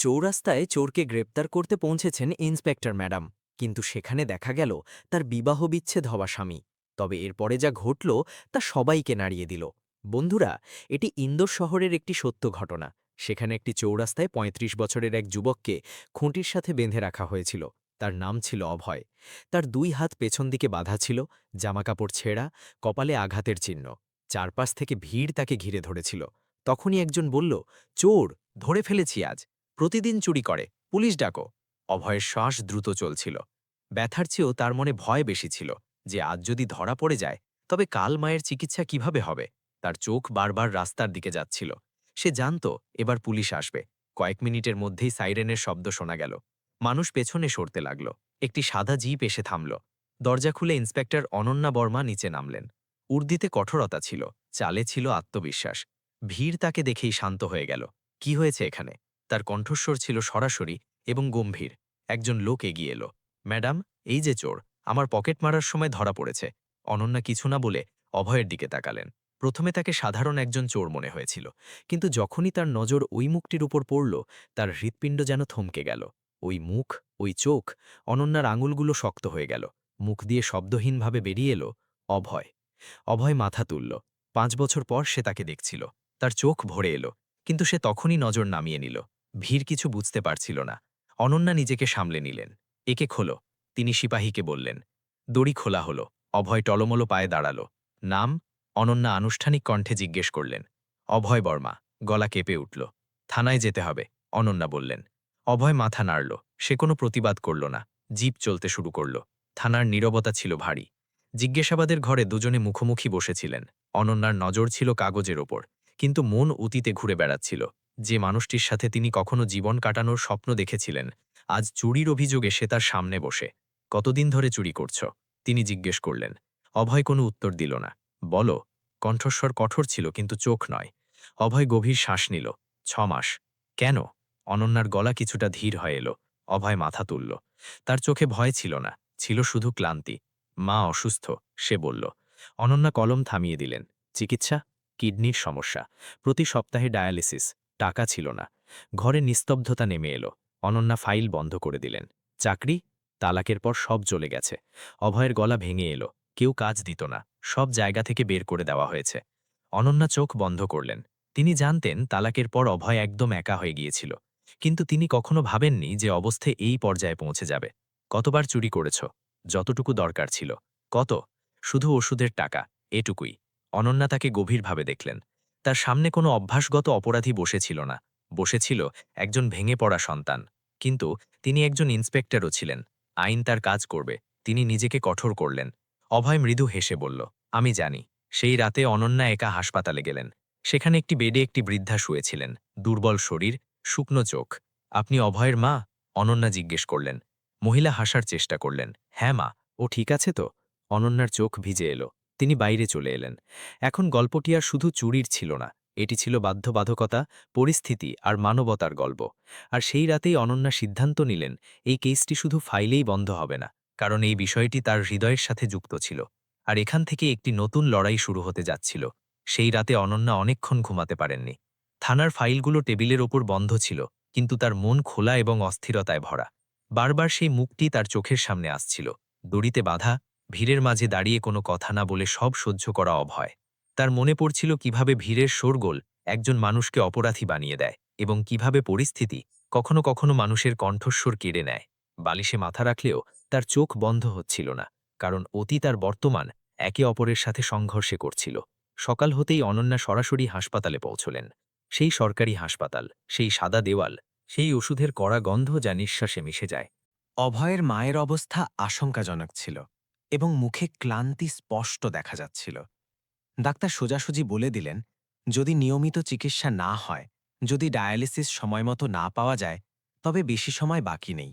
চৌরাস্তায় চোরকে গ্রেপ্তার করতে পৌঁছেছেন ইন্সপেক্টর ম্যাডাম। কিন্তু সেখানে দেখা গেল, তার বিবাহ বিচ্ছেদ হওয়া স্বামী। তবে এরপরে যা ঘটল, তা সবাইকে নাড়িয়ে দিল। বন্ধুরা, এটি ইন্দোর শহরের একটি সত্য ঘটনা। সেখানে একটি চৌরাস্তায় ৩৫ বছরের এক যুবককে খুঁটির সাথে বেঁধে রাখা হয়েছিল। তার নাম ছিল অভয়। তার দুই হাত পেছন দিকে বাধা ছিল, জামাকাপড় ছেঁড়া, কপালে আঘাতের চিহ্ন। চারপাশ থেকে ভিড় তাকে ঘিরে ধরেছিল। তখনই একজন বলল, চোর, ধরে ফেলেছি আজ। প্রতিদিন চুরি করে, পুলিশ ডাকো। অভয়ের শ্বাস দ্রুত চলছিল। ব্যথার চেয়েও তার মনে ভয় বেশি ছিল যে আজ যদি ধরা পড়ে যায়, তবে কাল মায়ের চিকিৎসা কীভাবে হবে? তার চোখ বারবার রাস্তার দিকে যাচ্ছিল। সে জানত এবার পুলিশ আসবে। কয়েক মিনিটের মধ্যেই সাইরেনের শব্দ শোনা গেল। মানুষ পেছনে সরতে লাগল। একটি সাদা জিপ এসে থামল। দরজা খুলে ইন্সপেক্টর অনন্যা বর্মা নিচে নামলেন। উর্দিতে কঠোরতা ছিল, চালে ছিল আত্মবিশ্বাস। ভিড় তাকে দেখেই শান্ত হয়ে গেল। কি হয়েছে এখানে? তার কণ্ঠস্বর ছিল সরাসরি এবং গম্ভীর। একজন লোক এগিয়ে এলো, ম্যাডাম, এই যে চোর, আমার পকেট মারার সময় ধরা পড়েছে। অনন্যা কিছু না বলে অভয়ের দিকে তাকালেন। প্রথমে তাকে সাধারণ একজন চোর মনে হয়েছিল, কিন্তু যখনই তার নজর ওই মুখটির উপর পড়ল, তার হৃৎপিণ্ড যেন থমকে গেল। ওই মুখ, ওই চোখ, অনন্যার আঙুলগুলো শক্ত হয়ে গেল। মুখ দিয়ে শব্দহীনভাবে বেরিয়ে এলো, অভয়। অভয় মাথা তুলল। পাঁচ বছর পর সে তাকে দেখছিল। তার চোখ ভরে এলো, কিন্তু সে তখনই নজর নামিয়ে নিল। ভিড় কিছু বুঝতে পারছিল না। অনন্যা নিজেকে সামলে নিলেন। একে খোলো। তিনি সিপাহীকে বললেন, দড়ি খোলা হলো। অভয় টলমলো পায়ে দাঁড়াল। নাম? অনন্যা আনুষ্ঠানিক কণ্ঠে জিজ্ঞেস করলেন, অভয় বর্মা। গলা কেঁপে উঠল, থানায় যেতে হবে। অনন্যা বললেন, অভয় মাথা নাড়ল। সে কোনো প্রতিবাদ করল না। জিপ চলতে শুরু করল। থানার নীরবতা ছিল ভারী। জিজ্ঞাসাবাদের ঘরে দুজনে মুখোমুখি বসেছিলেন। অনন্যার নজর ছিল কাগজের ওপর, কিন্তু মন অতীতে ঘুরে বেড়াচ্ছিল। যে মানুষটির সাথে তিনি কখনো জীবন কাটানোর স্বপ্ন দেখেছিলেন, আজ চুরির অভিযোগে সে তার সামনে বসে। কতদিন ধরে চুরি করছ? তিনি জিজ্ঞেস করলেন। অভয় কোনো উত্তর দিল না। বলো, কণ্ঠস্বর কঠোর ছিল, কিন্তু চোখ নয়। অভয় গভীর শ্বাস নিল। ছ মাস। কেন? অনন্যার গলা কিছুটা ধীর হয়ে এলো। অভয় মাথা তুলল। তার চোখে ভয় ছিল না, ছিল শুধু ক্লান্তি। মা অসুস্থ, সে বলল। অনন্যা কলম থামিয়ে দিলেন। চিকিৎসা? কিডনির সমস্যা। প্রতি সপ্তাহে ডায়ালিসিস। টাকা ছিল না। ঘরে নিস্তব্ধতা নেমে এলো। অনন্যা ফাইল বন্ধ করে দিলেন। চাকরি? তালাকের পর সব চলে গেছে। অভয়ের গলা ভেঙে এলো। কেউ কাজ দিত না। সব জায়গা থেকে বের করে দেওয়া হয়েছে। অনন্যা চোখ বন্ধ করলেন। তিনি জানতেন তালাকের পর অভয় একদম একা হয়ে গিয়েছিল। কিন্তু তিনি কখনো ভাবেননি যে অবস্থায় এই পর্যায়ে পৌঁছে যাবে। কতবার চুরি করেছ? যতটুকু দরকার ছিল। কত? শুধু ওষুধের টাকা। এটুকুই। অনন্যা তাকে গভীরভাবে দেখলেন। তার সামনে কোনো অভ্যাসগত অপরাধী বসেছিল না। বসেছিল একজন ভেঙে পড়া সন্তান। কিন্তু তিনি একজন ইন্সপেক্টরও ছিলেন। আইন তার কাজ করবে। তিনি নিজেকে কঠোর করলেন। অভয় মৃদু হেসে বলল, আমি জানি। সেই রাতে অনন্যা একা হাসপাতালে গেলেন। সেখানে একটি বেডে একটি বৃদ্ধা শুয়েছিলেন। দুর্বল শরীর, শুকনো চোখ। আপনি অভয়ের মা? অনন্যা জিজ্ঞেস করলেন। মহিলা হাসার চেষ্টা করলেন হ্যাঁ মা, ও ঠিক আছে তো? অনন্যার চোখ ভিজে এলো। তিনি বাইরে চলে এলেন। এখন গল্পটি আর শুধু চুরির ছিল না, এটি ছিল বাধ্যবাধকতা, পরিস্থিতি আর মানবতার গল্প। আর সেই রাতেই অনন্যা সিদ্ধান্ত নিলেন, এই কেসটি শুধু ফাইলেই বন্ধ হবে না, কারণ এই বিষয়টি তার হৃদয়ের সাথে যুক্ত ছিল। আর এখান থেকে একটি নতুন লড়াই শুরু হতে যাচ্ছিল। সেই রাতে অনন্যা অনেকক্ষণ ঘুমাতে পারেননি। থানার ফাইলগুলো টেবিলের ওপর বন্ধ ছিল, কিন্তু তার মন খোলা এবং অস্থিরতায় ভরা। বারবার সেই মুখটি তার চোখের সামনে আসছিল। দড়িতে বাধা ভিড়ের মাঝে দাঁড়িয়ে কোনো কথা না বলে সব সহ্য করা অভয়। তার মনে পড়ছিল কীভাবে ভিড়ের শোরগোল একজন মানুষকে অপরাধী বানিয়ে দেয় এবং কীভাবে পরিস্থিতি কখনো কখনো মানুষের কণ্ঠস্বর কেড়ে নেয়। বালিশে মাথা রাখলেও তার চোখ বন্ধ হচ্ছিল না, কারণ অতীত আর বর্তমান একে অপরের সাথে সংঘর্ষে করছিল। সকাল হতেই অনন্যা সরাসরি হাসপাতালে পৌঁছলেন। সেই সরকারি হাসপাতাল, সেই সাদা দেওয়াল, সেই ওষুধের কড়া গন্ধ যা নিঃশ্বাসে মিশে যায়। অভয়ের মায়ের অবস্থা আশঙ্কাজনক ছিল। এবং মুখে ক্লান্তি স্পষ্ট দেখা যাচ্ছিল। ডাক্তার সোজাসুজি বলে দিলেন, যদি নিয়মিত চিকিৎসা না হয়, যদি ডায়ালিসিস সময়মতো না পাওয়া যায়, তবে বেশি সময় বাকি নেই।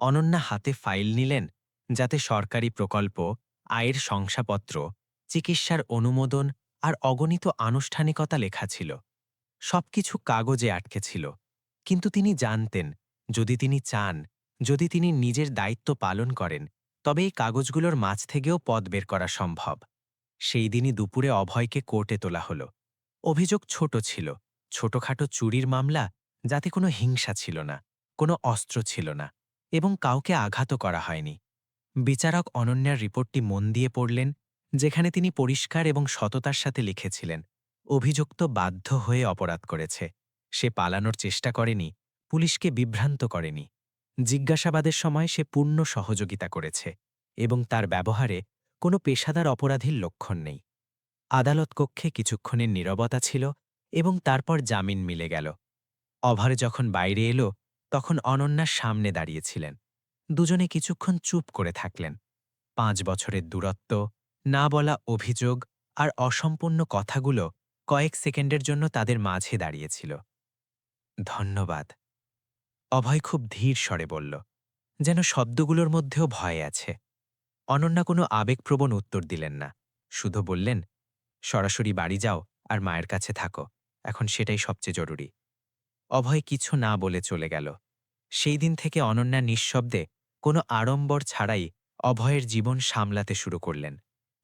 অনন্যা হাতে ফাইল নিলেন, যাতে সরকারি প্রকল্প, আয়ের শংসাপত্র, চিকিৎসার অনুমোদন আর অগণিত আনুষ্ঠানিকতা লেখা ছিল। সবকিছু কাগজে আটকে ছিল, কিন্তু তিনি জানতেন, যদি তিনি চান, যদি তিনি নিজের দায়িত্ব পালন করেন তবে এই কাগজগুলোর মাঝ থেকেও পদ বের করা সম্ভব। সেই দিনই দুপুরে অভয়কে কোর্টে তোলা হলো। অভিযোগ ছোট ছিল। ছোটখাটো চুরির মামলা যাতে কোনো হিংসা ছিল না, কোনো অস্ত্র ছিল না এবং কাউকে আঘাতও করা হয়নি। বিচারক অনন্যার রিপোর্টটি মন দিয়ে পড়লেন, যেখানে তিনি পরিষ্কার এবং সততার সাথে লিখেছিলেন, অভিযুক্ত বাধ্য হয়ে অপরাধ করেছে। সে পালানোর চেষ্টা করেনি, পুলিশকে বিভ্রান্ত করেনি। জিজ্ঞাসাবাদের সময় সে পূর্ণ সহযোগিতা করেছে এবং তার ব্যবহারে কোনো পেশাদার অপরাধীর লক্ষণ নেই। আদালত কক্ষে কিছুক্ষণের নীরবতা ছিল এবং তারপর জামিন মিলে গেল। অভর যখন বাইরে এলো, তখন অনন্যার সামনে দাঁড়িয়েছিলেন। দুজনে কিছুক্ষণ চুপ করে থাকলেন। পাঁচ বছরের দূরত্ব, না বলা অভিযোগ আর অসম্পূর্ণ কথাগুলো কয়েক সেকেন্ডের জন্য তাদের মাঝে দাঁড়িয়েছিল। ধন্যবাদ। অভয় খুব ধীর স্বরে বলল, যেন শব্দগুলোর মধ্যেও ভয় আছে। অনন্যা কোনো আবেগপ্রবণ উত্তর দিলেন না। শুধু বললেন, সরাসরি বাড়ি যাও আর মায়ের কাছে থাকো, এখন সেটাই সবচেয়ে জরুরি। অভয় কিছু না বলে চলে গেল। সেই দিন থেকে অনন্যা নিঃশব্দে কোনো আড়ম্বর ছাড়াই অভয়ের জীবন সামলাতে শুরু করলেন।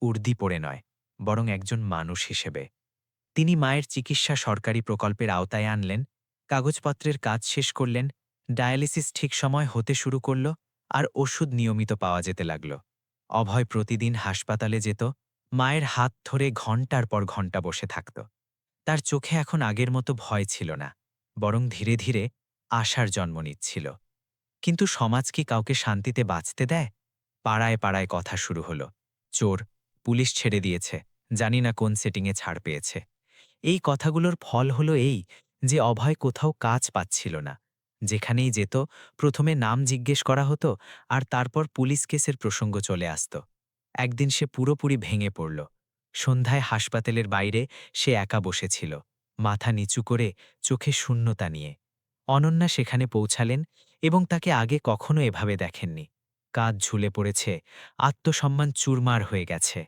উর্দি পড়ে নয়, বরং একজন মানুষ হিসেবে। তিনি মায়ের চিকিৎসা সরকারি প্রকল্পের আওতায় আনলেন, কাগজপত্রের কাজ শেষ করলেন ডায়ালিসিস ঠিক সময় হতে শুরু করল আর ওষুধ নিয়মিত পাওয়া যেতে লাগল। অভয় প্রতিদিন হাসপাতালে যেত, মায়ের হাত ধরে ঘণ্টার পর ঘণ্টা বসে থাকত। তার চোখে এখন আগের মতো ভয় ছিল না, বরং ধীরে ধীরে আশার জন্ম নিচ্ছিল। কিন্তু সমাজ কি কাউকে শান্তিতে বাঁচতে দেয়? পাড়ায় পাড়ায় কথা শুরু হলো। চোর, পুলিশ ছেড়ে দিয়েছে, জানি না কোন সেটিংয়ে ছাড় পেয়েছে। এই কথাগুলোর ফল হলো এই যে অভয় কোথাও কাজ পাচ্ছিল না যেখানেই যেত, প্রথমে নাম জিজ্ঞেস করা হতো আর তারপর পুলিশ কেসের প্রসঙ্গ চলে আসত। একদিন সে পুরোপুরি ভেঙে পড়ল। সন্ধ্যায় হাসপাতালের বাইরে সে একা বসেছিল, মাথা নিচু করে চোখে শূন্যতা নিয়ে। অনন্যা সেখানে পৌঁছালেন এবং তাকে আগে কখনো এভাবে দেখেননি। কাজ ঝুলে পড়েছে, আত্মসম্মান চুরমার হয়ে গেছে।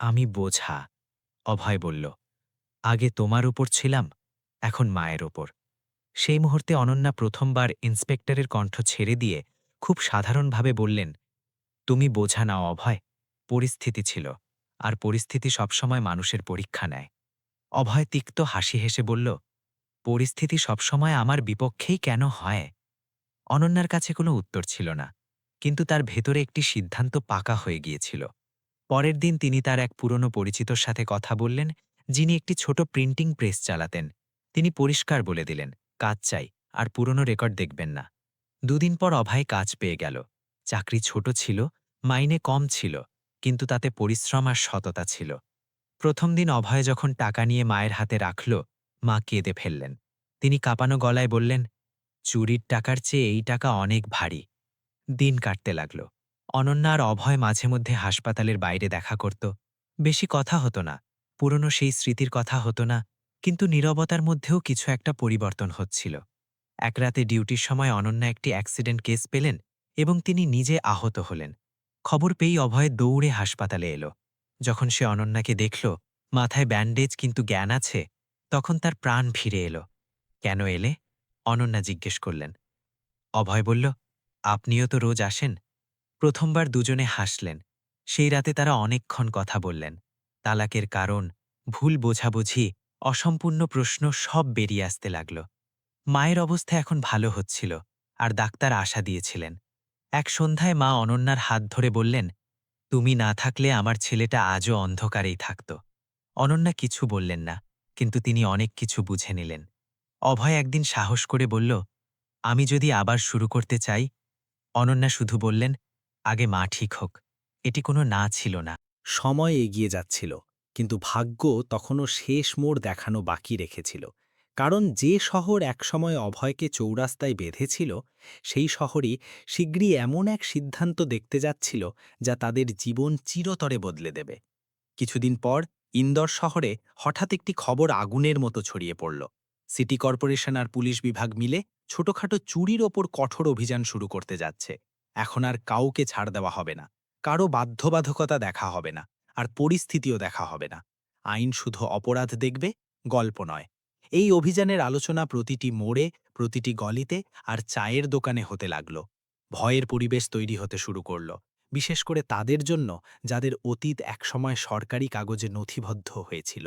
আমি বোঝা, অভয় বলল, আগে তোমার উপর ছিলাম, এখন মায়ের ওপর সেই মুহূর্তে অনন্যা প্রথমবার ইন্সপেক্টরের কণ্ঠ ছেড়ে দিয়ে খুব সাধারণভাবে বললেন, তুমি বোঝা নাও অভয়, পরিস্থিতি ছিল, আর পরিস্থিতি সবসময় মানুষের পরীক্ষা নেয়। অভয় তিক্ত হাসি হেসে বলল, পরিস্থিতি সবসময় আমার বিপক্ষেই কেন হয়? অনন্যার কাছে কোনো উত্তর ছিল না, কিন্তু তার ভেতরে একটি সিদ্ধান্ত পাকা হয়ে গিয়েছিল। পরের দিন তিনি তার এক পুরনো পরিচিতর সাথে কথা বললেন, যিনি একটি ছোট প্রিন্টিং প্রেস চালাতেন। তিনি পরিষ্কার বলে দিলেন কাজ চাই, আর পুরনো রেকর্ড দেখবেন না। দুদিন পর অভয় কাজ পেয়ে গেল। চাকরি ছোট ছিল, মাইনে কম ছিল, কিন্তু তাতে পরিশ্রম আর সততা ছিল। প্রথম দিন অভয় যখন টাকা নিয়ে মায়ের হাতে রাখল, মা কেঁদে ফেললেন। তিনি কাঁপানো গলায় বললেন, চুরির টাকার চেয়ে এই টাকা অনেক ভারী। দিন কাটতে লাগল। অনন্যা আর অভয় মাঝে মধ্যে হাসপাতালের বাইরে দেখা করত। বেশি কথা হতো না, পুরনো সেই স্মৃতির কথা হতো না কিন্তু নীরবতার মধ্যেও কিছু একটা পরিবর্তন হচ্ছিল। এক রাতে ডিউটির সময় অনন্যা একটি অ্যাক্সিডেন্ট কেস পেলেন এবং তিনি নিজে আহত হলেন। খবর পেয়েই অভয় দৌড়ে হাসপাতালে এলো। যখন সে অনন্যাকে দেখল, মাথায় ব্যান্ডেজ কিন্তু জ্ঞান আছে, তখন তার প্রাণ ফিরে এলো। কেন এলে? অনন্যা জিজ্ঞেস করলেন। অভয় বলল, আপনিও তো রোজ আসেন? প্রথমবার দুজনে হাসলেন। সেই রাতে তারা অনেকক্ষণ কথা বললেন। তালাকের কারণ, ভুল বোঝাবুঝি অসম্পূর্ণ প্রশ্ন সব বেরিয়ে আসতে লাগল। মায়ের অবস্থা এখন ভালো হচ্ছিল, আর ডাক্তার আশা দিয়েছিলেন। এক সন্ধ্যায় মা অনন্যার হাত ধরে বললেন, তুমি না থাকলে আমার ছেলেটা আজও অন্ধকারেই থাকত। অনন্যা কিছু বললেন না, কিন্তু তিনি অনেক কিছু বুঝে নিলেন। অভয় একদিন সাহস করে বলল, আমি যদি আবার শুরু করতে চাই? অনন্যা শুধু বললেন, আগে মা ঠিক হোক, এটি কোনো না ছিল না। সময় এগিয়ে যাচ্ছিল। কিন্তু ভাগ্য তখনও শেষ মোড় দেখানো বাকি রেখেছিল। কারণ যে শহর একসময় অভয়কে চৌরাস্তায় বেঁধেছিল, সেই শহরই শীঘ্রই এমন এক সিদ্ধান্ত দেখতে যাচ্ছিল যা তাদের জীবন চিরতরে বদলে দেবে। কিছুদিন পর ইন্দোর শহরে হঠাৎ একটি খবর আগুনের মতো ছড়িয়ে পড়ল। সিটি কর্পোরেশন আর পুলিশ বিভাগ মিলে ছোটখাটো চুরির ওপর কঠোর অভিযান শুরু করতে যাচ্ছে। এখন আর কাউকে ছাড় দেওয়া হবে না। কারও বাধ্যবাধকতা দেখা হবে না। আর পরিস্থিতিও দেখা হবে না। আইন শুধু অপরাধ দেখবে, গল্প নয়। এই অভিযানের আলোচনা প্রতিটি মোড়ে, প্রতিটি গলিতে আর চায়ের দোকানে হতে লাগল। ভয়ের পরিবেশ তৈরি হতে শুরু করল। বিশেষ করে তাদের জন্য, যাদের অতীত একসময় সরকারি কাগজে নথিবদ্ধ হয়েছিল।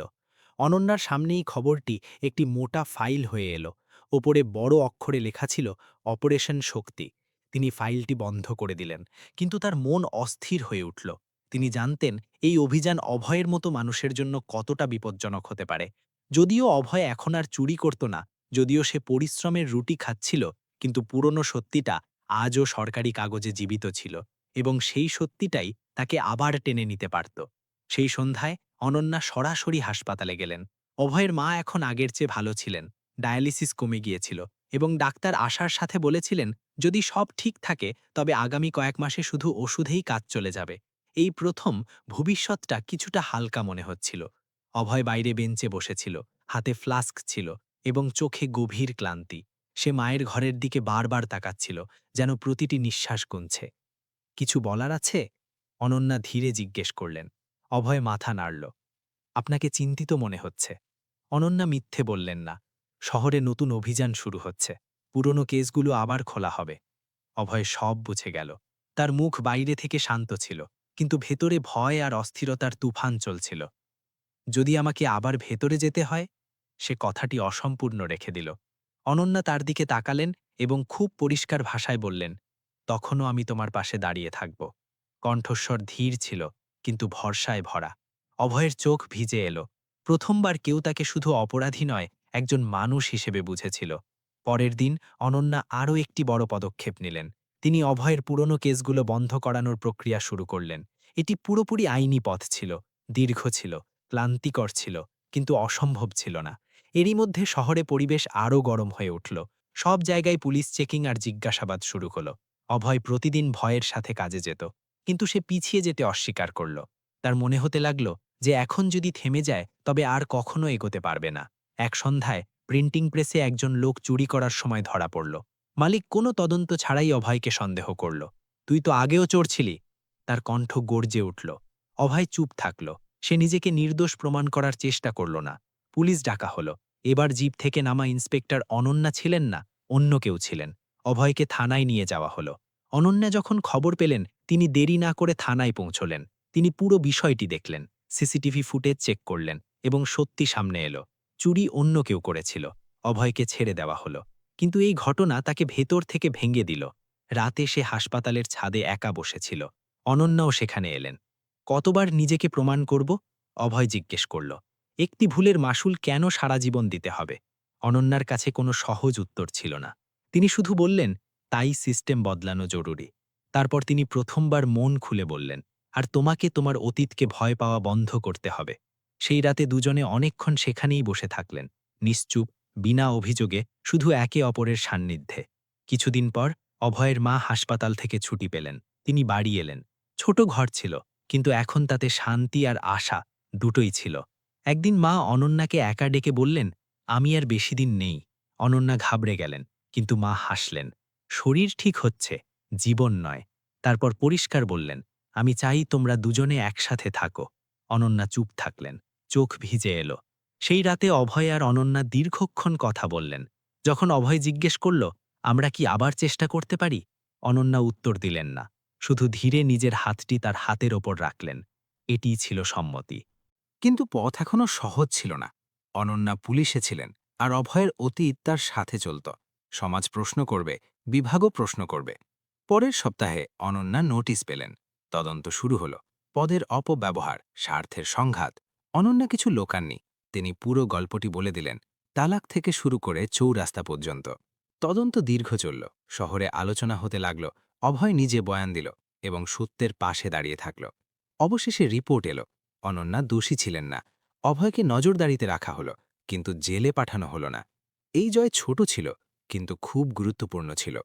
অনন্যার সামনেই খবরটি একটি মোটা ফাইল হয়ে এলো। ওপরে বড় অক্ষরে লেখা ছিল, অপারেশন শক্তি। তিনি ফাইলটি বন্ধ করে দিলেন, কিন্তু তার মন অস্থির হয়ে উঠল। তিনি জানতেন এই অভিযান অভয়ের মতো মানুষের জন্য কতটা বিপজ্জনক হতে পারে। যদিও অভয় এখন আর চুরি করত না, যদিও সে পরিশ্রমের রুটি খাচ্ছিল, কিন্তু পুরনো সত্যিটা আজও সরকারি কাগজে জীবিত ছিল এবং সেই সত্যিটাই তাকে আবার টেনে নিতে পারত। সেই সন্ধ্যায় অনন্যা সরাসরি হাসপাতালে গেলেন। অভয়ের মা এখন আগের চেয়ে ভালো ছিলেন, ডায়ালিসিস কমে গিয়েছিল এবং ডাক্তার আসার সাথে বলেছিলেন, যদি সব ঠিক থাকে, তবে আগামী কয়েক মাসে শুধু ওষুধেই কাজ চলে যাবে। এই প্রথম ভবিষ্যৎটা কিছুটা হালকা মনে হচ্ছিল। অভয় বাইরে বেঞ্চে বসেছিল, হাতে ফ্লাস্ক ছিল এবং চোখে গভীর ক্লান্তি। সে মায়ের ঘরের দিকে বারবার তাকাচ্ছিল, যেন প্রতিটি নিঃশ্বাস গুনছে। কিছু বলার আছে? অনন্যা ধীরে জিজ্ঞেস করলেন। অভয় মাথা নাড়ল। আপনাকে চিন্তিত মনে হচ্ছে। অনন্যা মিথ্যে বললেন না। শহরে নতুন অভিযান শুরু হচ্ছে। পুরনো কেসগুলো আবার খোলা হবে। অভয় সব বুঝে গেল। তার মুখ বাইরে থেকে শান্ত ছিল। কিন্তু ভেতরে ভয় আর অস্থিরতার তুফান চলছিল। যদি আমাকে আবার ভেতরে যেতে হয়, সে কথাটি অসম্পূর্ণ রেখে দিল। অনন্যা তার দিকে তাকালেন এবং খুব পরিষ্কার ভাষায় বললেন, তখনও আমি তোমার পাশে দাঁড়িয়ে থাকব। কণ্ঠস্বর ধীর ছিল, কিন্তু ভরসায় ভরা। অভয়ের চোখ ভিজে এলো। প্রথমবার কেউ তাকে শুধু অপরাধী নয়, একজন মানুষ হিসেবে বুঝেছিল। পরের দিন অনন্যা আরও একটি বড় পদক্ষেপ নিলেন। তিনি অভয়ের পুরনো কেসগুলো বন্ধ করানোর প্রক্রিয়া শুরু করলেন। এটি পুরোপুরি আইনি পথ ছিল, দীর্ঘ ছিল, ক্লান্তিকর ছিল, কিন্তু অসম্ভব ছিল না। এরই মধ্যে শহরে পরিবেশ আরও গরম হয়ে উঠল। সব জায়গায় পুলিশ চেকিং আর জিজ্ঞাসাবাদ শুরু হলো। অভয় প্রতিদিন ভয়ের সাথে কাজে যেত, কিন্তু সে পিছিয়ে যেতে অস্বীকার করল। তার মনে হতে লাগল যে এখন যদি থেমে যায়, তবে আর কখনো এগোতে পারবে না। এক সন্ধ্যায়, প্রিন্টিং প্রেসে একজন লোক চুরি করার সময় ধরা পড়ল। মালিক কোনো তদন্ত ছাড়াই অভয়কে সন্দেহ করল। তুই তো আগেও চোর ছিলি। তার কণ্ঠ গর্জে উঠল। অভয় চুপ থাকল। সে নিজেকে নির্দোষ প্রমাণ করার চেষ্টা করল না। পুলিশ ডাকা হলো। এবার জিপ থেকে নামা ইন্সপেক্টর অনন্যা ছিলেন না, অন্য কেউ ছিলেন। অভয়কে থানায় নিয়ে যাওয়া হলো। অনন্যা যখন খবর পেলেন, তিনি দেরি না করে থানায় পৌঁছলেন। তিনি পুরো বিষয়টি দেখলেন, সিসিটিভি ফুটেজ চেক করলেন এবং সত্যি সামনে এলো। চুরি অন্য কেউ করেছিল। অভয়কে ছেড়ে দেওয়া হলো। কিন্তু এই ঘটনা তাকে ভেতর থেকে ভেঙে দিল। রাতে সে হাসপাতালের ছাদে একা বসেছিল। অনন্যাও সেখানে এলেন। কতবার নিজেকে প্রমাণ করব? অভয় জিজ্ঞেস করল। একটি ভুলের মাসুল কেন সারা জীবন দিতে হবে? অনন্যার কাছে কোনো সহজ উত্তর ছিল না। তিনি শুধু বললেন, তাই সিস্টেম বদলানো জরুরি। তারপর তিনি প্রথমবার মন খুলে বললেন, আর তোমাকে তোমার অতীতকে ভয় পাওয়া বন্ধ করতে হবে। সেই রাতে দুজনে অনেকক্ষণ সেখানেই বসে থাকলেন। নিশ্চুপ বিনা অভিযোগে শুধু একে অপরের সান্নিধ্যে। কিছুদিন পর অভয়ের মা হাসপাতাল থেকে ছুটি পেলেন। তিনি বাড়ি এলেন। ছোট ঘর ছিল, কিন্তু এখন তাতে শান্তি আর আশা দুটোই ছিল। একদিন মা অনন্যাকে একা ডেকে বললেন, আমি আর বেশি দিন নেই। অনন্যা ঘাবড়ে গেলেন, কিন্তু মা হাসলেন। শরীর ঠিক হচ্ছে, জীবন নয়। তারপর পরিষ্কার বললেন, আমি চাই তোমরা দুজনে একসাথে থাকো। অনন্যা চুপ থাকলেন, চোখ ভিজে এলো। সেই রাতে অভয় আর অনন্যা দীর্ঘক্ষণ কথা বললেন। যখন অভয় জিজ্ঞেস করল, আমরা কি আবার চেষ্টা করতে পারি? অনন্যা উত্তর দিলেন না। শুধু ধীরে নিজের হাতটি তার হাতের ওপর রাখলেন। এটিই ছিল সম্মতি। কিন্তু পথ এখনও সহজ ছিল না। অনন্যা পুলিশে ছিলেন আর অভয়ের অতীত তার সাথে চলত। সমাজ প্রশ্ন করবে, বিভাগও প্রশ্ন করবে। পরের সপ্তাহে অনন্যা নোটিশ পেলেন। তদন্ত শুরু হল। পদের অপব্যবহার, স্বার্থের সংঘাত। অনন্যা কিছু লোকাননি। তিনি পুরো গল্পটি বলে দিলেন, তালাক থেকে শুরু করে চৌরাস্তা পর্যন্ত। তদন্ত দীর্ঘ চলল, শহরে আলোচনা হতে লাগল, অভয় নিজে বয়ান দিল এবং সত্যের পাশে দাঁড়িয়ে থাকল। অবশেষে রিপোর্ট এলো, অনন্যা দোষী ছিলেন না, অভয়কে নজরদারিতে রাখা হলো, কিন্তু জেলে পাঠানো হলো না। এই জয় ছোট ছিল, কিন্তু খুব গুরুত্বপূর্ণ ছিল।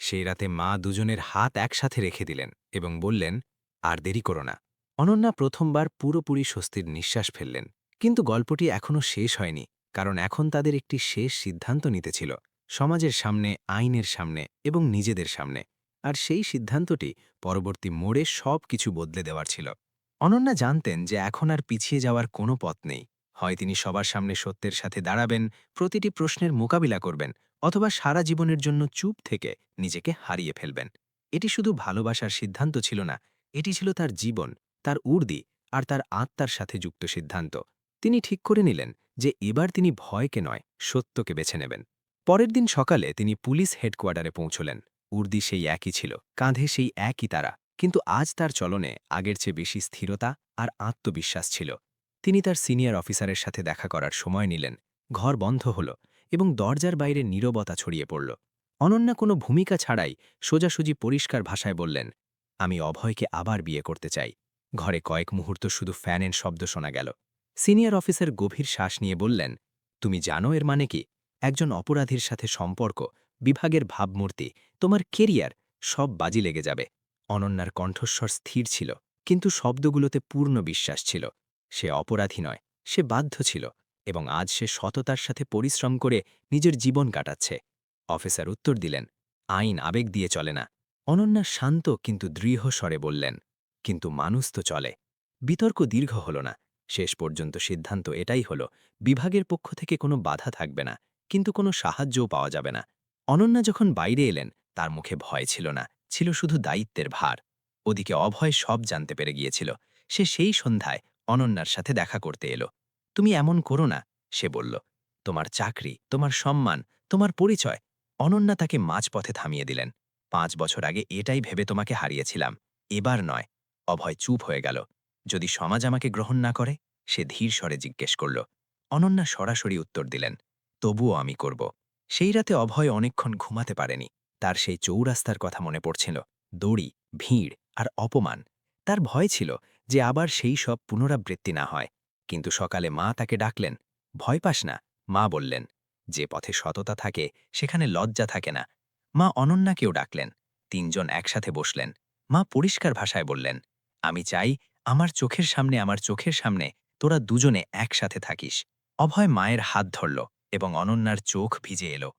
সেই রাতে মা দুজনের হাত একসাথে রেখে দিলেন এবং বললেন, আর দেরি করো না। অনন্যা প্রথমবার পুরোপুরি স্বস্তির নিঃশ্বাস ফেললেন। কিন্তু গল্পটি এখনও শেষ হয়নি, কারণ এখন তাদের একটি শেষ সিদ্ধান্ত নিতে ছিল, সমাজের সামনে, আইনের সামনে এবং নিজেদের সামনে। আর সেই সিদ্ধান্তটি পরবর্তী মোড়ে সব কিছু বদলে দেওয়ার ছিল। অনন্যা জানতেন যে এখন আর পিছিয়ে যাওয়ার কোনো পথ নেই। হয় তিনি সবার সামনে সত্যের সাথে দাঁড়াবেন, প্রতিটি প্রশ্নের মোকাবিলা করবেন, অথবা সারা জীবনের জন্য চুপ থেকে নিজেকে হারিয়ে ফেলবেন। এটি শুধু ভালোবাসার সিদ্ধান্ত ছিল না, এটি ছিল তার জীবন, তার উর্দি আর তার আত্মার সাথে যুক্ত সিদ্ধান্ত। তিনি ঠিক করে নিলেন যে এবার তিনি ভয়কে নয়, সত্যকে বেছে নেবেন। পরের দিন সকালে তিনি পুলিশ হেডকোয়ার্টারে পৌঁছলেন। উর্দি সেই একই ছিল, কাঁধে সেই একই তারা। কিন্তু আজ তার চলনে আগের চেয়ে বেশি স্থিরতা আর আত্মবিশ্বাস ছিল। তিনি তার সিনিয়র অফিসারের সাথে দেখা করার সময় নিলেন। ঘর বন্ধ হল এবং দরজার বাইরে নীরবতা ছড়িয়ে পড়ল। অনন্যা কোনো ভূমিকা ছাড়াই সোজাসুজি পরিষ্কার ভাষায় বললেন, আমি অভয়কে আবার বিয়ে করতে চাই। ঘরে কয়েক মুহূর্ত শুধু ফ্যানের শব্দ শোনা গেল। সিনিয়র অফিসার গভীর শ্বাস নিয়ে বললেন, তুমি জানো এর মানে কি? একজন অপরাধীর সাথে সম্পর্ক, বিভাগের ভাবমূর্তি, তোমার কেরিয়ার, সব বাজি লেগে যাবে। অনন্যার কণ্ঠস্বর স্থির ছিল, কিন্তু শব্দগুলোতে পূর্ণ বিশ্বাস ছিল। সে অপরাধী নয়, সে বাধ্য ছিল, এবং আজ সে সততার সাথে পরিশ্রম করে নিজের জীবন কাটাচ্ছে। অফিসার উত্তর দিলেন, আইন আবেগ দিয়ে চলে না। অনন্যা শান্ত কিন্তু দৃঢ় স্বরে বললেন, কিন্তু মানুষ তো চলে। বিতর্ক দীর্ঘ হল না। শেষ পর্যন্ত সিদ্ধান্ত এটাই হল, বিভাগের পক্ষ থেকে কোনো বাধা থাকবে না, কিন্তু কোনো সাহায্যও পাওয়া যাবে না। অনন্যা যখন বাইরে এলেন, তার মুখে ভয় ছিল না, ছিল শুধু দায়িত্বের ভার। ওদিকে অভয় সব জানতে পেরে গিয়েছিল। সে সেই সন্ধ্যায় অনন্যার সাথে দেখা করতে এলো। তুমি এমন করো না, সে বলল। তোমার চাকরি, তোমার সম্মান, তোমার পরিচয়। অনন্যা তাকে মাঝপথে থামিয়ে দিলেন। পাঁচ বছর আগে এটাই ভেবে তোমাকে হারিয়েছিলাম। এবার নয়, অভয় চুপ হয়ে গেল। যদি সমাজ আমাকে গ্রহণ না করে, সে ধীর স্বরে জিজ্ঞেস করল, অনন্যা সরাসরি উত্তর দিলেন, তবুও আমি করব। সেই রাতে অভয় অনেকক্ষণ ঘুমাতে পারেনি। তার সেই চৌরাস্তার কথা মনে পড়ছিল, দড়ি, ভিড় আর অপমান। তার ভয় ছিল যে আবার সেই সব পুনরাবৃত্তি না হয়। কিন্তু সকালে মা তাকে ডাকলেন, ভয় পাস না। মা বললেন, যে পথে সততা থাকে, সেখানে লজ্জা থাকে না। মা অনন্যাকেও ডাকলেন। তিনজন একসাথে বসলেন। মা পরিষ্কার ভাষায় বললেন, আমি চাই আমার চোখের সামনে, আমার চোখের সামনে তোরা দুজনে একসাথে থাকিস। অভয় মায়ের হাত ধরল এবং অনন্যার চোখ ভিজে এলো।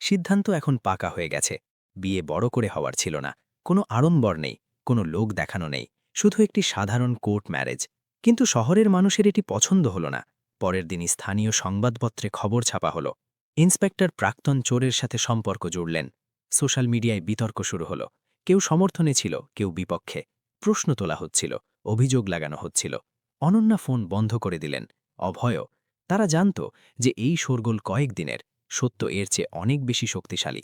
সিদ্ধান্ত এখন পাকা হয়ে গেছে। বিয়ে বড় করে হওয়ার ছিল না। কোনো আড়ম্বর নেই, কোনো লোক দেখানো নেই, শুধু একটি সাধারণ কোর্ট ম্যারেজ। কিন্তু শহরের মানুষের এটি পছন্দ হল না। পরের দিনই স্থানীয় সংবাদপত্রে খবর ছাপা হল। ইন্সপেক্টর প্রাক্তন চোরের সাথে সম্পর্ক জুড়লেন। সোশ্যাল মিডিয়ায় বিতর্ক শুরু হল। কেউ সমর্থনে ছিল, কেউ বিপক্ষে। প্রশ্ন তোলা হচ্ছিল অভিযোগ লাগানো হচ্ছিল। অনন্যা ফোন বন্ধ করে দিলেন। অভয় তারা জানত যে এই শোরগোল কয়েকদিনের সত্য এর চেয়ে অনেক বেশি শক্তিশালী।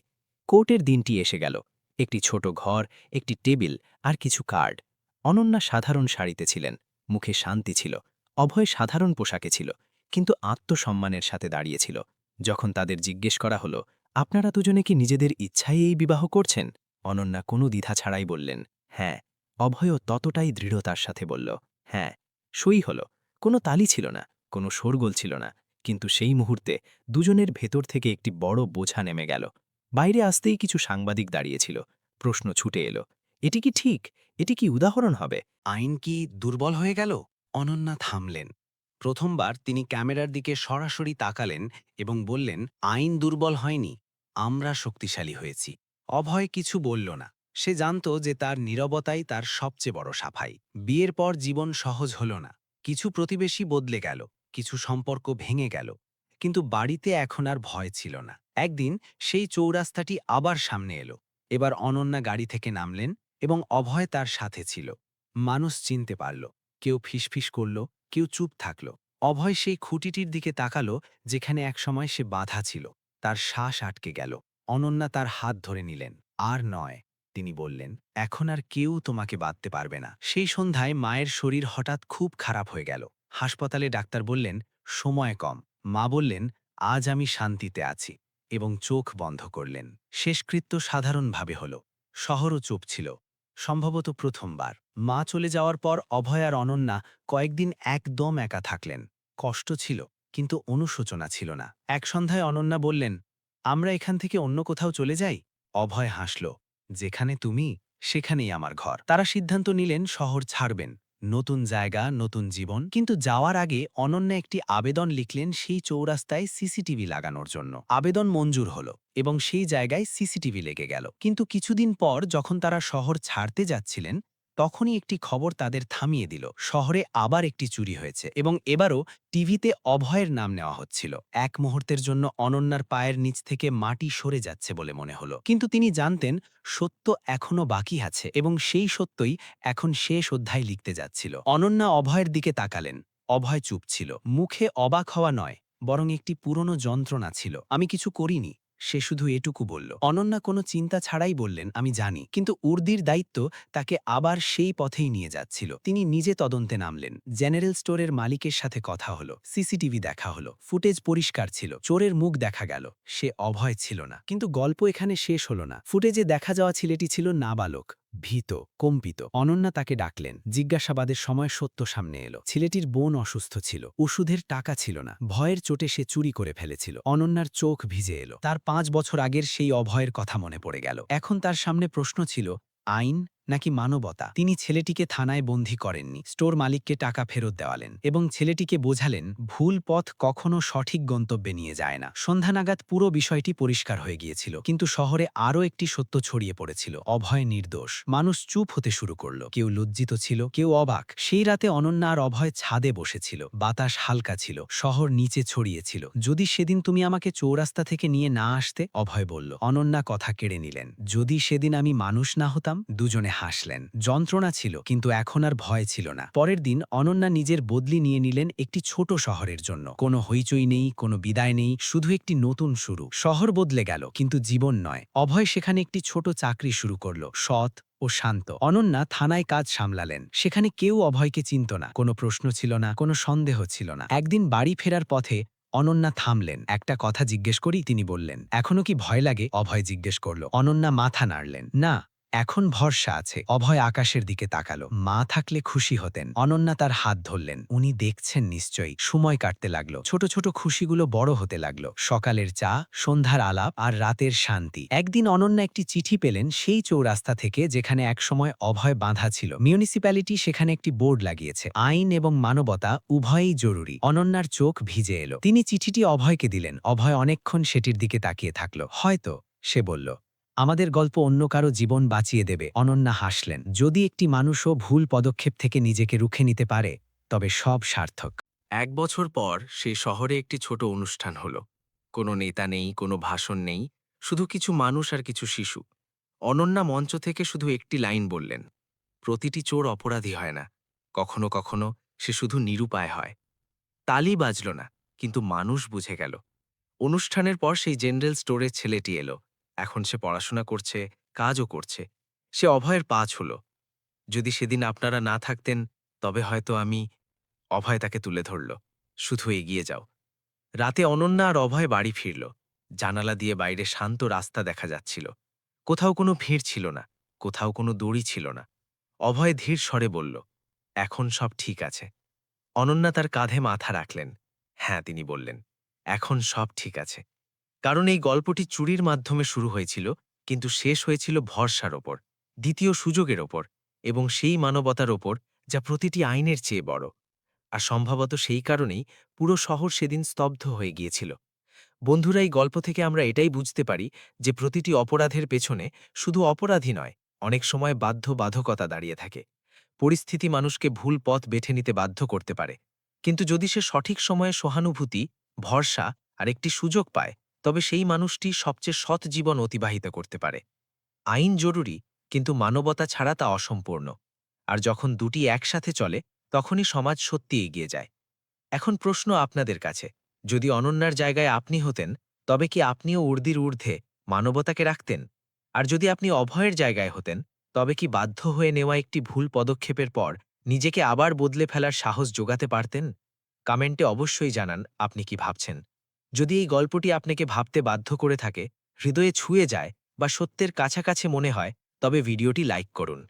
কোর্টের দিনটি এসে গেল। একটি ছোট ঘর, একটি টেবিল আর কিছু কার্ড। অনন্যা সাধারণ শাড়িতে ছিলেন, মুখে শান্তি ছিল। অভয় সাধারণ পোশাকে ছিল, কিন্তু আত্মসম্মানের সাথে দাঁড়িয়েছিল যখন তাদের জিজ্ঞেস করা হলো, আপনারা দুজনে কি নিজেদের ইচ্ছায় এই বিবাহ করছেন? অনন্যা কোনো দ্বিধা ছাড়াই বললেন হ্যাঁ। অভয়ও ততটাই দৃঢ়তার সাথে বলল হ্যাঁ সই হল। কোনো তালি ছিল না, কোনো শোরগোল ছিল না। কিন্তু সেই মুহূর্তে দুজনের ভেতর থেকে একটি বড় বোঝা নেমে গেল। বাইরে আসতেই কিছু সাংবাদিক দাঁড়িয়েছিল। প্রশ্ন ছুটে এলো, এটি কি ঠিক? এটি কি উদাহরণ হবে? আইন কি দুর্বল হয়ে গেল? অনন্যা থামলেন। প্রথমবার তিনি ক্যামেরার দিকে সরাসরি তাকালেন এবং বললেন, আইন দুর্বল হয়নি, আমরা শক্তিশালী হয়েছি। অভয় কিছু বলল না। সে জানত যে তার নীরবতাই তার সবচেয়ে বড় সাফাই। বিয়ের পর জীবন সহজ হল না। কিছু প্রতিবেশী বদলে গেল, কিছু সম্পর্ক ভেঙে গেল। কিন্তু বাড়িতে এখন আর ভয় ছিল না। একদিন সেই চৌরাস্তাটি আবার সামনে এলো। এবার অনন্যা গাড়ি থেকে নামলেন এবং অভয় তার সাথে ছিল। মানুষ চিনতে পারল, কেউ ফিসফিস করল, কেউ চুপ থাকল। অভয় সেই খুঁটিটির দিকে তাকালো, যেখানে একসময় সে বাধা ছিল। তার শ্বাস আটকে গেল। অনন্যা তার হাত ধরে নিলেন। আর নয় তিনি বললেন, এখন আর কেউ তোমাকে বাঁধতে পারবে না। সেই সন্ধ্যায় মায়ের শরীর হঠাৎ খুব খারাপ হয়ে গেল। হাসপাতালে ডাক্তার বললেন, সময় কম। মা বললেন, আজ আমি শান্তিতে আছি। এবং চোখ বন্ধ করলেন। শেষকৃত্য সাধারণভাবে হল। শহরও চুপ ছিল। সম্ভবত প্রথমবার। মা চলে যাওয়ার পর অভয় আর অনন্যা কয়েকদিন একদম একা থাকলেন। কষ্ট ছিল, কিন্তু অনুশোচনা ছিল না। এক সন্ধ্যায় অনন্যা বললেন, আমরা এখান থেকে অন্য কোথাও চলে যাই? অভয় হাসল যেখানে তুমি, সেখানেই আমার ঘর। তারা সিদ্ধান্ত নিলেন, শহর ছাড়বেন। নতুন জায়গা, নতুন জীবন। কিন্তু যাওয়ার আগে অনন্য একটি আবেদন লিখলেন সেই চৌরাস্তায় সিসিটিভি লাগানোর জন্য। আবেদন মঞ্জুর হলো এবং সেই জায়গায় সিসিটিভি লেগে গেল। কিন্তু কিছুদিন পর যখন তারা শহর ছাড়তে যাচ্ছিলেন তখনই একটি খবর তাদের থামিয়ে দিল। শহরে আবার একটি চুরি হয়েছে এবং এবারও টিভিতে অভয়ের নাম নেওয়া হচ্ছিল। এক মুহূর্তের জন্য অনন্যার পায়ের নিচ থেকে মাটি সরে যাচ্ছে বলে মনে হলো। কিন্তু তিনি জানতেন, সত্য এখনও বাকি আছে এবং সেই সত্যই এখন শেষ অধ্যায় লিখতে যাচ্ছিল। অনন্যা অভয়ের দিকে তাকালেন। অভয় চুপ ছিল। মুখে অবাক হওয়া নয়, বরং একটি পুরনো যন্ত্রণা ছিল। আমি কিছু করিনি। সে শুধু এটুকু বলল, অনন্যা কোনো চিন্তা ছাড়াই বললেন, আমি জানি। কিন্তু উর্দির দায়িত্ব তাকে আবার সেই পথেই নিয়ে যাচ্ছিল। তিনি নিজে তদন্তে নামলেন। জেনারেল স্টোরের মালিকের সাথে কথা হলো, সিসিটিভি দেখা হলো, ফুটেজ পরিষ্কার ছিল, চোরের মুখ দেখা গেল। সে অভয় ছিল না। কিন্তু গল্প এখানে শেষ হলো না। ফুটেজে দেখা যাওয়া ছেলেটি ছিল নাবালক। ভীত, কম্পিত। অনন্যা তাকে ডাকলেন। জিজ্ঞাসাবাদের সময় সত্য সামনে এলো। ছেলেটির বোন অসুস্থ ছিল। ওষুধের টাকা ছিল না। ভয়ের চোটে সে চুরি করে ফেলেছিল। অনন্যার চোখ ভিজে এলো। তার পাঁচ বছর আগের সেই অভয়ের কথা মনে পড়ে গেল। এখন তার সামনে প্রশ্ন ছিল, আইন নাকি মানবতা। তিনি ছেলেটিকে থানায় বন্দী করেননি। স্টোর মালিককে টাকা ফেরত দেওয়ালেন এবং ছেলেটিকে বোঝালেন, ভুল পথ কখনো সঠিক গন্তব্যে নিয়ে যায় না। সন্ধ্যা নাগাদ পুরো বিষয়টি পরিষ্কার হয়ে গিয়েছিল, কিন্তু শহরে আরও একটি সত্য ছড়িয়ে পড়েছিল, অভয় নির্দোষ। মানুষ চুপ হতে শুরু করল, কেউ লজ্জিত ছিল, কেউ অবাক। সেই রাতে অনন্যা আর অভয় ছাদে বসেছিল, বাতাস হালকা ছিল, শহর নিচে ছড়িয়েছিল যদি সেদিন তুমি আমাকে চৌরাস্তা থেকে নিয়ে না আসতে, অভয় বলল। অনন্যা কথা কেড়ে নিলেন। যদি সেদিন আমি মানুষ না হতাম, দুজনে হাসলেন। যন্ত্রণা ছিল, কিন্তু এখন আর ভয় ছিল না। পরের দিন অনন্যা নিজের বদলি নিয়ে নিলেন একটি ছোট শহরের জন্য। কোনো হইচই নেই, কোনো বিদায় নেই, শুধু একটি নতুন শুরু। শহর বদলে গেল, কিন্তু জীবন নয়। অভয় সেখানে একটি ছোট চাকরি শুরু করল, সৎ ও শান্ত। অনন্যা থানায় কাজ সামলালেন। সেখানে কেউ অভয়কে চিনত না। কোনো প্রশ্ন ছিল না, কোনো সন্দেহ ছিল না। একদিন বাড়ি ফেরার পথে অনন্যা থামলেন। একটা কথা জিজ্ঞেস করি তিনি বললেন, এখনও কি ভয় লাগে? অভয় জিজ্ঞেস করল। অনন্যা মাথা নাড়লেন, না। এখন ভরসা আছে। অভয় আকাশের দিকে তাকালো। মা থাকলে খুশি হতেন। অনন্যা তার হাত ধরলেন। উনি দেখছেন নিশ্চয়ই। সময় কাটতে লাগল। ছোট ছোট খুশিগুলো বড় হতে লাগল। সকালের চা, সন্ধ্যার আলাপ আর রাতের শান্তি। একদিন অনন্যা একটি চিঠি পেলেন সেই চৌরাস্তা থেকে যেখানে একসময় অভয় বাঁধা ছিল। মিউনিসিপ্যালিটি সেখানে একটি বোর্ড লাগিয়েছে। আইন এবং মানবতা উভয়ই জরুরি। অনন্যার চোখ ভিজে এলো। তিনি চিঠিটি অভয়কে দিলেন। অভয় অনেকক্ষণ সেটির দিকে তাকিয়ে থাকল। হয়তো সে বলল আমাদের গল্প অন্য কারও জীবন বাঁচিয়ে দেবে। অনন্যা হাসলেন, যদি একটি মানুষও ভুল পদক্ষেপ থেকে নিজেকে রুখে নিতে পারে, তবে সব সার্থক। এক বছর পর সেই শহরে একটি ছোট অনুষ্ঠান হল। কোনো নেতা নেই, কোনো ভাষণ নেই, শুধু কিছু মানুষ আর কিছু শিশু। অনন্যা মঞ্চ থেকে শুধু একটি লাইন বললেন, প্রতিটি চোর অপরাধী হয় না, কখনো কখনো সে শুধু নিরুপায় হয়। তালি বাজল না, কিন্তু মানুষ বুঝে গেল। অনুষ্ঠানের পর সেই জেনারেল স্টোরের ছেলেটি এলো এখন সে পড়াশোনা করছে, কাজও করছে। সে অভয়ের পা হল। যদি সেদিন আপনারা না থাকতেন, তবে হয়তো আমি অভয় তাকে তুলে ধরল। শুধু এগিয়ে যাও। রাতে অনন্যা আর অভয় বাড়ি ফিরল। জানালা দিয়ে বাইরে শান্ত রাস্তা দেখা যাচ্ছিল। কোথাও কোনো ভিড় ছিল না, কোথাও কোনো দড়ি ছিল না। অভয় ধীর স্বরে বলল, এখন সব ঠিক আছে। অনন্যা তার কাঁধে মাথা রাখলেন। হ্যাঁ তিনি বললেন, এখন সব ঠিক আছে। কারণ এই গল্পটি চুরির মাধ্যমে শুরু হয়েছিল, কিন্তু শেষ হয়েছিল ভরসার ওপর, দ্বিতীয় সুযোগের ওপর, এবং সেই মানবতার ওপর যা প্রতিটি আইনের চেয়ে বড়। আর সম্ভবত সেই কারণেই পুরো শহর সেদিন স্তব্ধ হয়ে গিয়েছিল। বন্ধুরা, এই গল্প থেকে আমরা এটাই বুঝতে পারি যে প্রতিটি অপরাধের পেছনে শুধু অপরাধী নয়, অনেক সময় বাধ্য বাধকতা দাঁড়িয়ে থাকে। পরিস্থিতি মানুষকে ভুল পথ বেছে নিতে বাধ্য করতে পারে। কিন্তু যদি সে সঠিক সময়ে সহানুভূতি, ভরসা আর একটি সুযোগ পায় তবে সেই মানুষটি সবচেয়ে সৎ জীবন অতিবাহিত করতে পারে। আইন জরুরি, কিন্তু মানবতা ছাড়া তা অসম্পূর্ণ। আর যখন দুটি একসাথে চলে, তখনই সমাজ সত্যি এগিয়ে যায়। এখন প্রশ্ন আপনাদের কাছে, যদি অনন্যার জায়গায় আপনি হতেন, তবে কি আপনিও উর্দির ঊর্ধ্বে মানবতাকে রাখতেন? আর যদি আপনি অভয়ের জায়গায় হতেন, তবে কি বাধ্য হয়ে নেওয়া একটি ভুল পদক্ষেপের পর নিজেকে আবার বদলে ফেলার সাহস যোগাতে পারতেন? কমেন্টে অবশ্যই জানান আপনি কি ভাবছেন। যদি এই গল্পটি আপনাকে ভাবতে বাধ্য করে থাকে, হৃদয়ে ছুঁয়ে যায় বা সত্যের কাছাকাছি মনে হয়, তবে ভিডিওটি লাইক করুন।